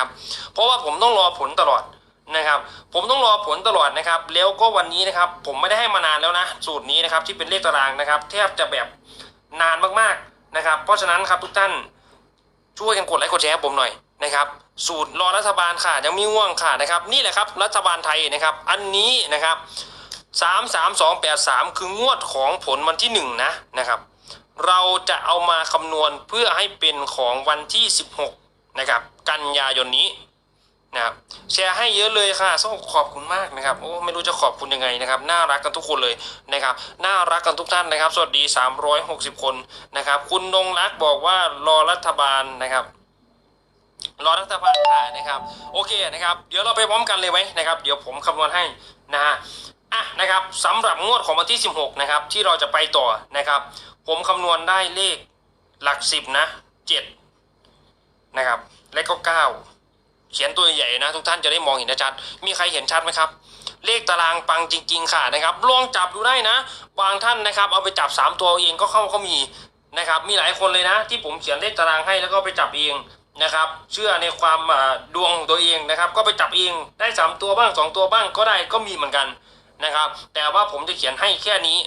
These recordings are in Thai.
นะครับ เพราะว่าผมต้องรอผลตลอดนะครับ ผมต้องรอผลตลอดนะครับ แล้วก็วันนี้นะครับ ผมไม่ได้ให้มานานแล้วนะ สูตรนี้นะครับที่เป็นเลขตารางนะครับ แทบจะแบบนานมากๆนะครับ เพราะฉะนั้นครับทุกท่านช่วยกันกดไลค์กดแชร์ผมหน่อยนะครับ สูตรรอรัฐบาลค่ะยังมีง่วงค่ะนะครับ นี่แหละครับรัฐบาลไทยนะครับ อันนี้นะครับสามสามสองแปดสามคืองวดของผลวันที่หนึ่งนะนะครับ เราจะเอามาคำนวณเพื่อให้เป็นของวันที่16นะครับ กันยายนนี้นะครับแชร์ให้เยอะเลยค่ะส้ขอบคุณมากนะครับโอ้ไม่รู้จะขอบคุณยังไงนะครับน่ารักกันทุกคนเลยนะครับน่ารักกันทุกท่านนะครับ สวัสดี 360 คนนะครับ คุณนงรักบอกว่ารอรัฐบาลนะครับรอรัฐบาลค่ะนะครับโอเคนะครับ เดี๋ยวเราไปพร้อมกันเลยไหมนะครับ เดี๋ยวผมคำนวณให้นะฮะอะนะครับสำหรับงวดของวันที่ 16นะครับที่เราจะไปต่อนะครับ ผมคำนวณได้เลขหลักสิบนะเจ็ดนะครับ และก็เก้าเขียนตัวใหญ่ๆนะ ทุกท่านจะได้มองเห็นชัด มีใครเห็นชัดไหมครับ เลขตารางปังจริง ๆ ค่ะนะครับ ลองจับดูได้นะ บางท่านนะครับ เอาไปจับ 3 ตัวเองก็เข้าก็มีนะครับ มีหลายคนเลยนะ ที่ผมเขียนเลขตารางให้แล้วก็ไปจับเองนะครับ เชื่อในความดวงของตัวเองนะครับ ก็ไปจับเองได้ 3 ตัวบ้าง 2 ตัวบ้างก็ได้ก็มีเหมือนกันนะครับ แต่ว่าผมจะเขียนให้แค่นี้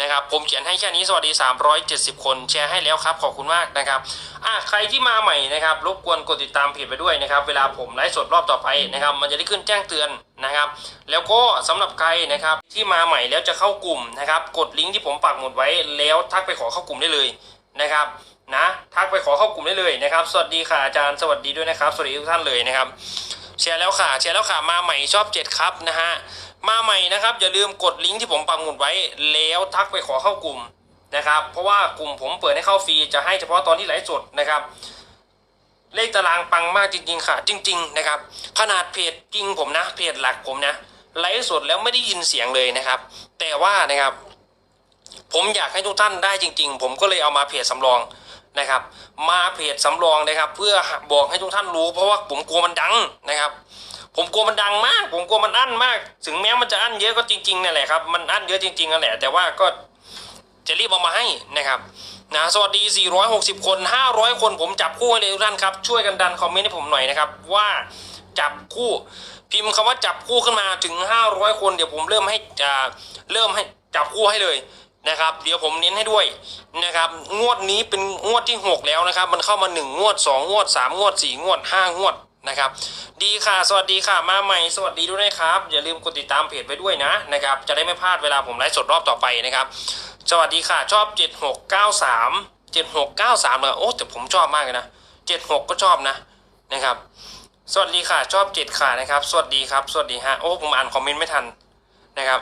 นะครับผมเขียนให้แค่นี้สวัสดี 370 คนแชร์ให้แล้วครับขอบคุณมากนะครับอะใครที่มาใหม่นะครับรบกวนกดติดตามเพจไปด้วยนะครับเวลาผมไลฟ์สดรอบต่อไปนะครับมันจะได้ขึ้นแจ้งเตือนนะครับ แล้วก็สำหรับใครนะครับที่มาใหม่แล้วจะเข้ากลุ่มนะครับกดลิงก์ที่ผมปักหมุดไว้แล้วทักไปขอเข้ากลุ่มได้เลยนะครับนะทักไปขอเข้ากลุ่มได้เลยนะครับ สวัสดีค่ะอาจารย์สวัสดีด้วยนะครับ สวัสดีทุกท่านเลยนะครับแชร์แล้วค่ะแชร์แล้วค่ะมาใหม่ชอบเจ็ดครับนะฮะ มาใหม่นะครับ อย่าลืมกดลิงก์ที่ผมปักหมุดไว้ แล้วทักไปขอเข้ากลุ่มนะครับ เพราะว่ากลุ่มผมเปิดให้เข้าฟรีจะให้เฉพาะตอนที่ไลฟ์สดนะครับ เลขตารางปังมากจริง ๆ ค่ะ จริง ๆ นะครับ ขนาดเพจจริงผมนะเพจหลักผมนะไลฟ์สดแล้วไม่ได้ยินเสียงเลยนะครับ แต่ว่านะครับ ผมอยากให้ทุกท่านได้จริง ๆ ผมก็เลยเอามาเพจสำรองนะครับ มาเพจสำรองนะครับ เพื่อบอกให้ทุกท่านรู้เพราะว่าผมกลัวมันดังนะครับ ผมกลัวมันดังมาก ผมกลัวมันอั้นมาก ถึงแม้มันจะอั้นเยอะก็จริงๆนั่นแหละครับ มันอั้นเยอะจริงๆนั่นแหละ แต่ว่าก็จะรีบเอามาให้นะครับนะสวัสดี 460 คน 500 คนผมจับคู่ให้เลยทุกท่านครับ ช่วยกันดันคอมเมนต์ให้ผมหน่อยนะครับ ว่าจับคู่พิมพ์คำว่าจับคู่ขึ้นมาถึง 500 คนเดี๋ยวผมเริ่มให้จะเริ่มให้จับคู่ให้เลยนะครับ เดี๋ยวผมเน้นให้ด้วยนะครับ งวดนี้เป็นงวดที่ 6 แล้วนะครับ มันเข้ามา 1 งวด 2 งวด 3 งวด 4 งวด 5 งวด นะครับ ดีค่ะ สวัสดีค่ะ มาใหม่ สวัสดีด้วยนะครับ อย่าลืมกดติดตามเพจไว้ด้วยนะนะครับ จะได้ไม่พลาดเวลาผมไลฟ์สดรอบต่อไปนะครับ สวัสดีค่ะ ชอบ 7693 7693เลยโอ้แต่ผมชอบมากเลยนะ76 ก็ชอบนะนะครับ สวัสดีค่ะ ชอบ7ค่ะนะครับ สวัสดีครับ สวัสดีฮะ โอ้ผมอ่านคอมเมนต์ไม่ทันนะครับ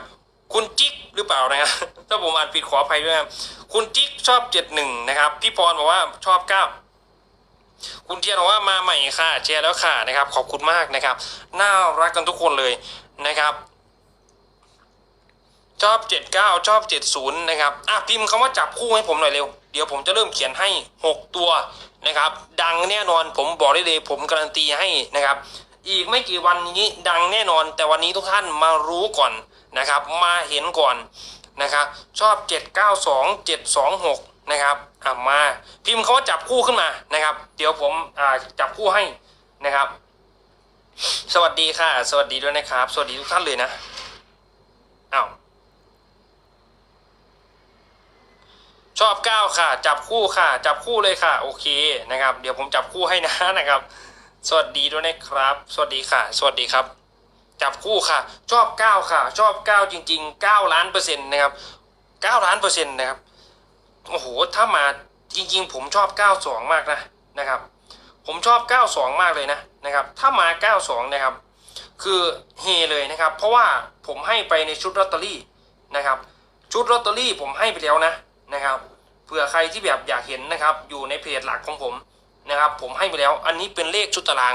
คุณจิ๊กหรือเปล่านะครับถ้าผมอ่านผิดขออภัยด้วยนะครับคุณจิ๊กชอบ 71 นะครับ พี่พรบอกว่าชอบ 9 คุณเทียนบอกว่ามาใหม่ค่ะแชร์แล้วค่ะนะครับ ขอบคุณมากนะครับ น่ารักกันทุกคนเลยนะครับชอบ 79 ชอบ 70 นะครับ อะ พิมพ์คำว่าจับคู่ให้ผมหน่อยเร็ว เดี๋ยวผมจะเริ่มเขียนให้ 6 ตัวนะครับ ดังแน่นอน ผมบอกได้เลย ผมการันตีให้นะครับ อีกไม่กี่วันนี้ดังแน่นอน แต่วันนี้ทุกท่านมารู้ก่อนนะครับ มาเห็นก่อนนะครับ ชอบ 792 726 นะครับอะมาพิมพ์คำว่าจับคู่ขึ้นมานะครับ เดี๋ยวผมอ่าจับคู่ให้นะครับ สวัสดีค่ะ สวัสดีด้วยนะครับ สวัสดีทุกท่านเลยนะอ้าวชอบก้าวค่ะ จับคู่ค่ะ จับคู่เลยค่ะ โอเคนะครับ เดี๋ยวผมจับคู่ให้นะนะครับ สวัสดีด้วยนะครับ สวัสดีค่ะ สวัสดีครับ จับคู่ค่ะ ชอบก้าวค่ะ ชอบก้าวจริงๆ9ล้านเปอร์เซ็นต์นะครับ9ล้านเปอร์เซ็นต์นะครับ โอ้โหถ้ามาจริง ๆ ผมชอบ 92 มากนะนะครับ ผมชอบ 92 มากเลยนะนะครับ ถ้ามา 92 นะครับ คือเฮเลยนะครับ เพราะว่าผมให้ไปในชุดลอตเตอรี่นะครับ ชุดลอตเตอรี่ผมให้ไปแล้วนะนะครับเผื่อใครที่แบบอยากเห็นนะครับ อยู่ในเพจหลักของผมนะครับ ผมให้ไปแล้ว อันนี้เป็นเลขชุดตาราง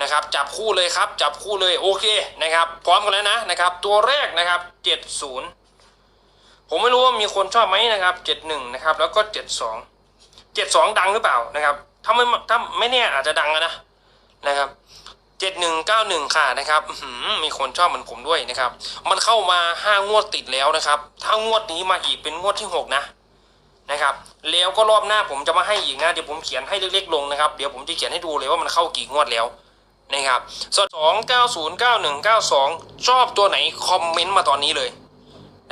นะครับ จับคู่เลยครับ จับคู่เลยโอเคนะครับ พร้อมกันแล้วนะนะครับ ตัวแรกนะครับ 70 ผมไม่รู้ว่ามีคนชอบไหมนะครับ71นะครับ แล้วก็72 72ดังหรือเปล่านะครับ ถ้าไม่ถ้าไม่แน่อาจจะดังนะนะครับเจ็ดหนึ่งเก้าหนึ่งค่ะนะครับมีคนชอบเหมือนผมด้วยนะครับ มันเข้ามาห้างวดติดแล้วนะครับ ถ้างวดนี้มาอีกเป็นงวดที่หกนะนะครับ แล้วก็รอบหน้าผมจะมาให้อีกนะเดี๋ยวผมเขียนให้เล็กๆลงนะครับเดี๋ยวผมจะเขียนให้ดูเลยว่ามันเข้ากี่งวดแล้วนะครับส่วนสองเก้าศูนย์เก้าหนึ่งเก้าสองชอบตัวไหนคอมเมนต์มาตอนนี้เลย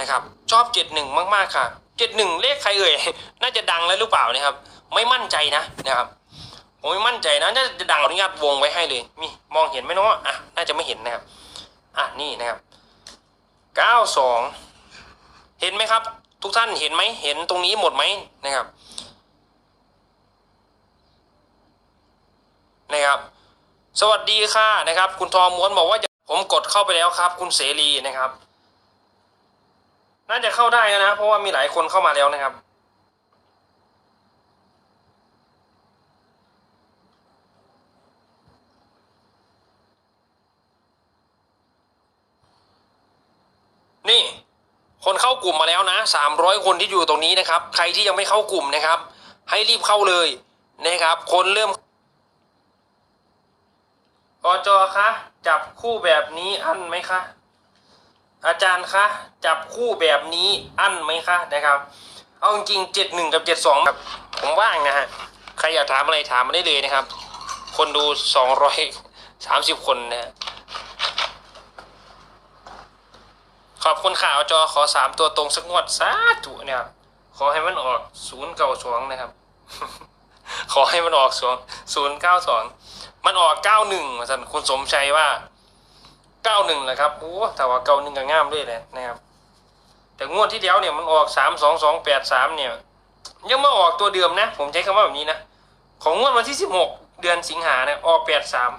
นะครับ ชอบเจ็ดหนึ่งมากๆค่ะเจ็ดหนึ่งเลขใครเอ่ย น่าจะดังแล้วหรือเปล่านะครับ ไม่มั่นใจนะนะครับ ผมไม่มั่นใจนะ น่าจะดังอนุญาตวงไว้ให้เลย มีมองเห็นไหมเนาะอะ น่าจะไม่เห็นนะครับ อะ นี่นะครับเก้าสองเห็นไหมครับ ทุกท่านเห็นไหม เห็นตรงนี้หมดไหมนะครับ นะครับสวัสดีค่ะนะครับ คุณทองม้วนบอกว่าผมกดเข้าไปแล้วครับ คุณเสรีนะครับ น่าจะเข้าได้นะ เพราะว่ามีหลายคนเข้ามาแล้วนะครับ นี่ คนเข้ากลุ่มมาแล้วนะสามร้อยคนที่อยู่ตรงนี้นะครับ ใครที่ยังไม่เข้ากลุ่มนะครับ ให้รีบเข้าเลยนะครับ คนเริ่มอจอคะจับคู่แบบนี้อั้นไหมคะ อาจารย์คะจับคู่แบบนี้อั้นไหมคะนะครับ เอาจริงเจ็ดหนึ่งกับเจ็ดสองครับผมว่างนะฮะใครอยากถามอะไรถามมาได้เลยนะครับ คนดูสองร้อยสามสิบคนนะฮะขอบคุณข่าวจอขอสามตัวตรงสักงวดสาธุเนี่ยครับขอให้มันออกศูนย์เก้าสองนะครับ ขอให้มันออกสองศูนย์เก้าสองมันออกเก้าหนึ่งสันคุณสมชัยว่า ก้าหนึ่งแหละครับโอ้แต่ว่าเก้าหนึ่งก็ง่ามด้วยแหละนะครับ แต่งวดที่แล้วเนี่ยมันออกสามสองสองแปดสามเนี่ยยังไม่ออกตัวเดิมนะ ผมใช้คำว่าแบบนี้นะ ของงวดวันที่สิบหกเดือนสิงหาเนี่ยออกแปดสาม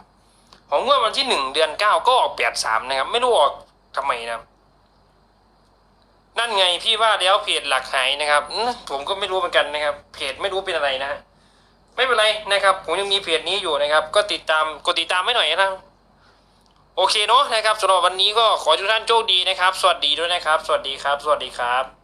ของงวดวันที่หนึ่งเดือนเก้าก็ออกแปดสามนะครับ ไม่รู้ออกทำไมนะนั่นไงพี่ว่าแล้วเพจหลักหายนะครับผมก็ไม่รู้เหมือนกันนะครับ เพจไม่รู้เป็นอะไรนะไม่เป็นไรนะครับ ผมยังมีเพจนี้อยู่นะครับ ก็ติดตามกดติดตามให้หน่อยนะครับ โอเคเนาะนะครับสำหรับวันนี้ก็ขอทุกท่านโชคดีนะครับ สวัสดีด้วยนะครับ สวัสดีครับ สวัสดีครับ